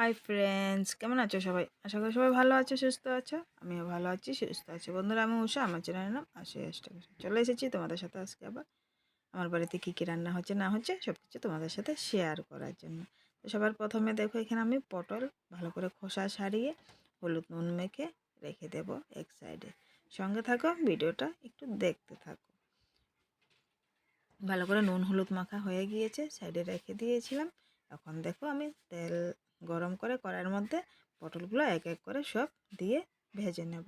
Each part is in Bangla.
হাই ফ্রেন্ডস কেমন আছো সবাই? আশা করি সবাই ভালো আছো, সুস্থ আছো? আমিও ভালো আছি, সুস্থ আছি। বন্ধুরা, আমি উষা, আমার চ্যানেলের নাম আসে আসতে চলে এসেছি তোমাদের সাথে আজকে আবার। আমার বাড়িতে কী কী রান্না হচ্ছে, না হচ্ছে সব কিছু তোমাদের সাথে শেয়ার করার জন্য। তো সবার প্রথমে দেখো, এখানে আমি পটল ভালো করে খোসা সারিয়ে হলুদ নুন মেখে রেখে দেব এক সাইডে সঙ্গে থাকো, ভিডিওটা একটু দেখতে থাকো। ভালো করে নুন হলুদ মাখা হয়ে গিয়েছে সাইডে রেখে দিয়েছিলাম। এখন দেখো আমি তেল গরম করে কড়াইয়ের মধ্যে পটলগুলো এক এক করে সব দিয়ে ভেজে নেব।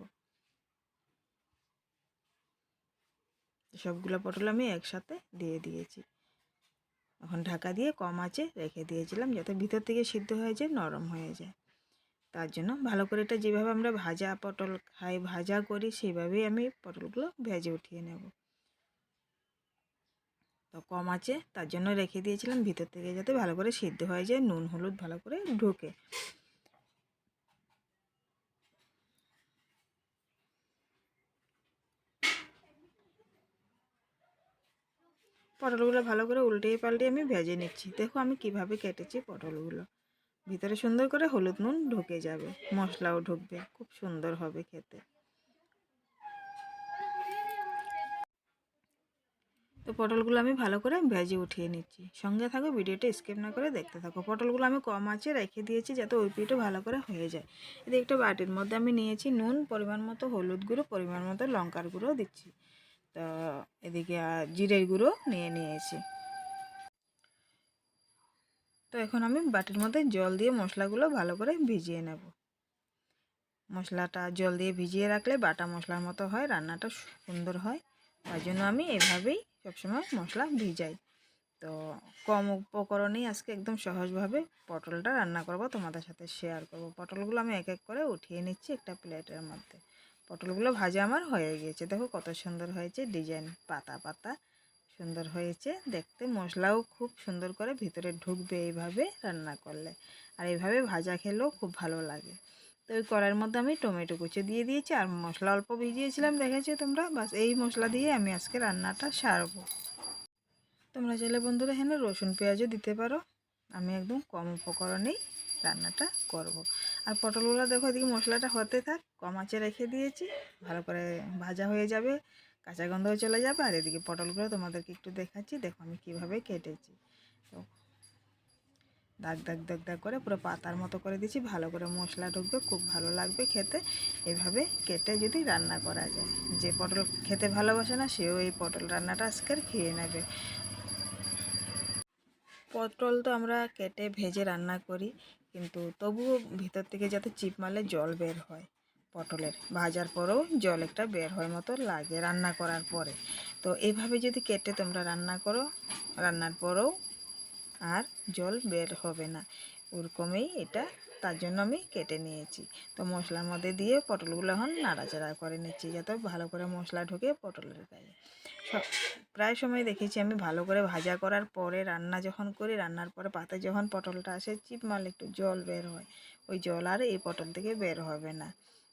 সবগুলো পটল আমি একসাথে দিয়ে দিয়েছি। এখন ঢাকা দিয়ে কম আঁচে রেখে দিয়েছিলাম যাতে ভিতর থেকে সিদ্ধ হয়ে যায়, নরম হয়ে যায়। তার জন্য ভালো করে এটা যেভাবে আমরা ভাজা পটল খাই, ভাজা করি সেইভাবেই আমি পটলগুলো ভেজে উঠিয়ে নেব। তো কম আছে, তার জন্য রেখে দিয়েছিলাম। ভিতর থেকে যাতে ভালো করে সিদ্ধ হয়ে যায়, নুন, হলুদ ভালো করে ঢুকে। পটলগুলো ভালো করে উল্টিয়ে পাল্টে আমি ভেজে নিচ্ছি। দেখো আমি কীভাবে কেটেছি পটলগুলো। ভিতরে সুন্দর করে হলুদ নুন ঢুকে যাবে, মশলাও ঢুকবে, খুব সুন্দর হবে খেতে। পটলগুলো আমি ভালো করে ভেজে উঠিয়ে নিচ্ছি। সঙ্গে থাকো, ভিডিওটা স্কিপ না করে দেখতে থাকো। পটলগুলো আমি কম আছে রেখে দিয়েছি যাতে ওই পিঠও ভালো করে হয়ে যায়। এদিকে একটা বাটির মধ্যে আমি নিয়েছি নুন, পরিমাণ মতো হলুদ গুঁড়ো, পরিমাণ মতো লঙ্কার গুঁড়ো দিচ্ছি। তো এদিকে জিরের গুঁড়ো নিয়ে নিয়েছি। তো এখন আমি বাটির মধ্যে জল দিয়ে মশলাগুলো ভালো করে ভিজিয়ে নেব। মশলাটা জল দিয়ে ভিজিয়ে রাখলে বাটা মশলার মতো হয়, রান্নাটা সুন্দর হয়। তার জন্য আমি এভাবেই সবসময় মশলা ভিজাই। তো কম উপকরণেই আজকে একদম সহজভাবে পটলটা রান্না করব, তোমাদের সাথে শেয়ার করব। পটলগুলো আমি এক এক করে উঠিয়ে নিচ্ছি একটা প্লেটের মধ্যে। পটলগুলো ভাজা আমার হয়ে গিয়েছে। দেখো কত সুন্দর হয়েছে ডিজাইন পাতা পাতা সুন্দর হয়েছে। দেখতে মশলাও খুব সুন্দর করে ভিতরে ঢুকবে এইভাবে রান্না করলে। আর এইভাবে ভাজা খেলেও খুব ভালো লাগে। ওই কড়াইয়ের মধ্যে আমি টমেটো কুচি দিয়ে দিয়েছি আর মশলা অল্প ভিজিয়েছিলাম, দেখেছ তোমরা? বাস এই মশলা দিয়ে আমি আজকে রান্নাটা সারবো। তোমরা চাইলে বন্ধুরা এখানে রসুন পেঁয়াজও দিতে পারো। আমি একদম কম উপকরণেই রান্নাটা করব। আর পটলগুলো দেখো এদিকে মশলাটা হতে থাক, কম আঁচে রেখে দিয়েছি, ভালো করে ভাজা হয়ে যাবে, কাঁচা গন্ধও চলে যাবে। আর এদিকে পটলগুলো তোমাদেরকে একটু দেখাচ্ছি, দেখো আমি কীভাবে কেটেছি। দাগ দাগ দাগ দাগ করে পুরো পাতার মতো করে দিচ্ছি ভালো করে মশলা ঢুকবে, খুব ভালো লাগবে খেতে। এভাবে কেটে যদি রান্না করা যায়। যে পটল খেতে ভালোবাসে না, সেও এই পটল রান্নাটা আজকের খেয়ে নেবে। পটল তো আমরা কেটে ভেজে রান্না করি, কিন্তু তবুও ভিতর থেকে যাতে চিপ মারলে জল বের হয় পটলের। ভাজার পরেও জল একটা বের হয় মতো লাগে রান্না করার পরে। তো এভাবে যদি কেটে তোমরা রান্না করো, রান্নার পরেও আর জল বের হবে না। ওরকমই এটা, তার জন্য আমি কেটে নিয়েছি। তো মশলার মধ্যে দিয়ে পটলগুলো এখন নাড়াচাড়া করে নিচ্ছি, যাতে ভালো করে মশলা ঢুকে পটলের গায়ে। সব, প্রায় সময় দেখেছি আমি ভালো করে ভাজা করার পরে, রান্না যখন করি, রান্নার পরে পাতে যখন পটলটা আসে, চিপ মারলে একটু জল বের হয়। ওই জল আর এই পটল থেকে বের হবে না।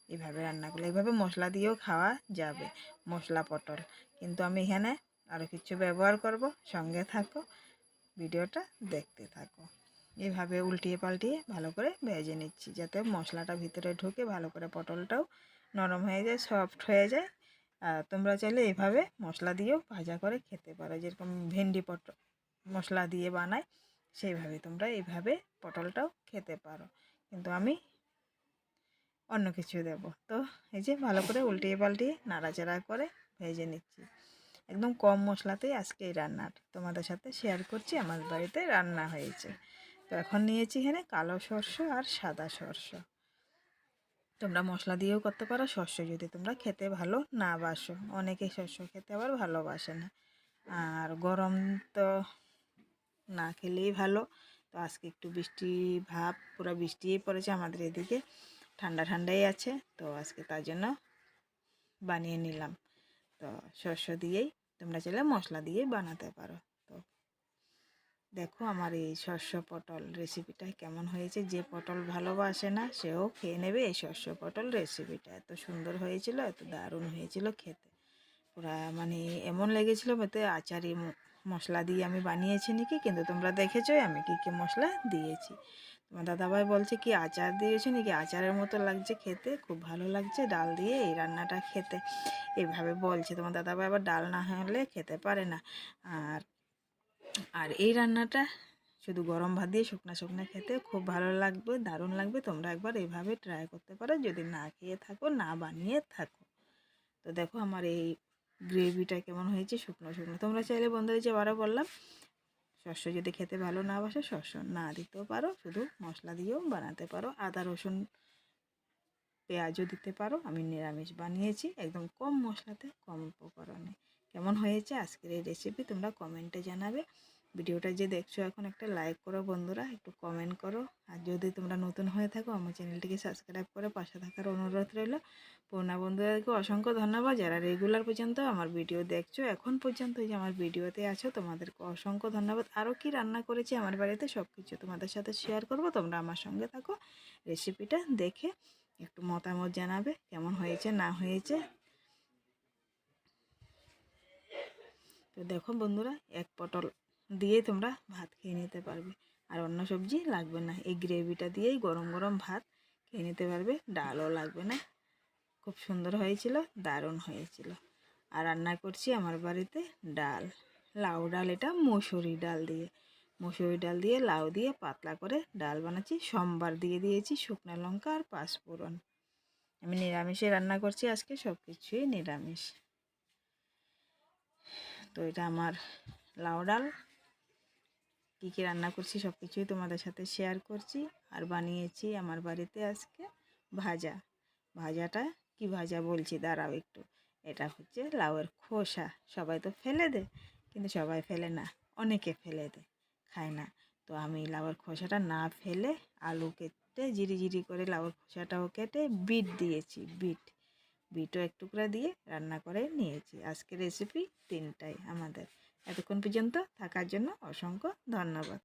এইভাবে রান্না করলে এইভাবে মশলা দিয়েও খাওয়া যাবে, মশলা পটল। কিন্তু আমি এখানে আরও কিছু ব্যবহার করব, সঙ্গে থাকো। ভিডিওটা দেখতে থাকো। এভাবে উল্টিয়ে পাল্টিয়ে ভালো করে ভেজে নিচ্ছি, যাতে মশলাটা ভিতরে ঢুকে ভালো করে পটলটাও নরম হয়ে যায় সফট হয়ে যায়। আর তোমরা চাইলে এভাবে মশলা দিয়েও ভাজা করে খেতে পারো, যেরকম ভেন্ডি পটল মশলা দিয়ে বানায়, সেইভাবে তোমরা এইভাবে পটলটাও খেতে পারো। কিন্তু আমি অন্য কিছু দেব। তো এই যে ভালো করে উল্টিয়ে পাল্টিয়ে নাড়াচাড়া করে ভেজে নিচ্ছি। একদম কম মশলাতেই আজকে এই রান্নার তোমাদের সাথে শেয়ার করছি। আমার বাড়িতে রান্না হয়েছে। তো এখন নিয়েছি এখানে কালো সর্ষ আর সাদা সর্ষ। তোমরা মশলা দিয়েও করতে পারো শস্য যদি তোমরা খেতে ভালো না বাসো। অনেকেই শস্য খেতে আবার ভালোবাসে না। আর গরম তো না খেলেই ভালো। তো আজকে একটু বৃষ্টি ভাব, পুরো বৃষ্টিই পড়েছে আমাদের এদিকে। ঠান্ডা ঠান্ডাই আছে, তো আজকে তার জন্য বানিয়ে নিলাম। তো শস্য দিয়েই তোমরা চাইলে মশলা দিয়েই বানাতে পারো। তো দেখো আমার এই শস্য পটল রেসিপিটা কেমন হয়েছে? যে পটল ভালোবাসে না, সেও খেয়ে নেবে এই শস্য পটল রেসিপিটা এত সুন্দর হয়েছিল, এত দারুণ হয়েছিল খেতে। পুরা মানে এমন লেগেছিল, এতে আচারি মশলা দিয়ে আমি বানিয়েছি নাকি, কিন্তু তোমরা দেখেছ আমি কী কী মশলা দিয়েছি। তোমার দাদাভাই বলছে কি, আচার দিয়েছে নাকি? আচারের মতো লাগছে খেতে, খুব ভালো লাগছে ডাল দিয়ে এই রান্নাটা খেতে। এইভাবে বলছে। তোমার দাদাভাই আবার ডাল না হলে খেতে পারে না। আর আর এই রান্নাটা শুধু গরম ভাত দিয়ে শুকনা শুকনো খেতে খুব ভালো লাগবে, দারুণ লাগবে। তোমরা একবার এইভাবে ট্রাই করতে পারো। যদি না খেয়ে থাকো, না বানিয়ে থাকো। তো দেখো আমার এই গ্রেভিটা কেমন হয়েছে শুকনো শুকনো। তোমরা চাইলে বন্ধুরা যে আবারও বললাম, শস্য যদি খেতে ভালো না বাসে, শস্য না দিতেও পারো, শুধু মশলা দিয়েও বানাতে পারো। আদা, রসুন, পেঁয়াজও দিতে পারো। আমি নিরামিষ বানিয়েছি, একদম কম মশলাতে, কম উপকরণে। কেমন হয়েছে আজকের এই রেসিপি তোমরা কমেন্টে জানাবে। ভিডিওটা যে দেখছ, এখন একটা লাইক করো বন্ধুরা, একটু কমেন্ট করো। আর যদি তোমরা নতুন হয়ে থাকো, আমার চ্যানেলটিকে সাবস্ক্রাইব করে পাশে থাকার অনুরোধ রইল। পুরোনা বন্ধুদেরকে অসংখ্য ধন্যবাদ। যারা রেগুলার পর্যন্ত আমার ভিডিও দেখছ, এখন পর্যন্ত যে আমার ভিডিওতে আছো, তোমাদেরকে অসংখ্য ধন্যবাদ। আরও কি রান্না করেছি, আমার বাড়িতে সব কিছু তোমাদের সাথে শেয়ার করব। তোমরা আমার সঙ্গে থাকো রেসিপিটা দেখে একটু মতামত জানাবে, কেমন হয়েছে, না হয়েছে। তো দেখো বন্ধুরা, এক পটল দিয়ে তোমরা ভাত খেয়ে নিতে পারবে। আর অন্য সবজি লাগবে না। এই গ্রেভিটা দিয়েই গরম গরম ভাত খেয়ে নিতে পারবে। ডালও লাগবে না। খুব সুন্দর হয়েছিল, দারুণ হয়েছিল। আর রান্না করছি আমার বাড়িতে ডাল। লাউ ডাল, এটা মসুরি ডাল দিয়ে। মসুরি ডাল দিয়ে লাউ দিয়ে পাতলা করে ডাল বানাচ্ছি। সোমবার দিয়ে দিয়েছি শুকনো লঙ্কা আর পাঁচফোড়ন। আমি নিরামিষে রান্না করছি আজকে সব কিছুই নিরামিষ। তো এটা আমার লাউ ডাল। কী কী রান্না করছি সব কিছুই তোমাদের সাথে শেয়ার করছি। আর বানিয়েছি আমার বাড়িতে আজকে ভাজা। ভাজাটা কি ভাজা বলছি? দাঁড়াও একটু। এটা হচ্ছে লাউয়ের খোসা। সবাই তো ফেলে দেয় কিন্তু সবাই ফেলে না, অনেকে ফেলে দেয় খায় না। তো আমি লাউয়ের খোসাটা না ফেলে আলু কেটে, জিরি জিরি করে লাউয়ের খোসাটাও কেটে বিট দিয়েছি, বিট। বিটও এক টুকরা দিয়ে রান্না করে নিয়েছি। আজকের রেসিপি তিনটাই আমাদের। এতক্ষণ পর্যন্ত থাকার জন্য অসংখ্য ধন্যবাদ।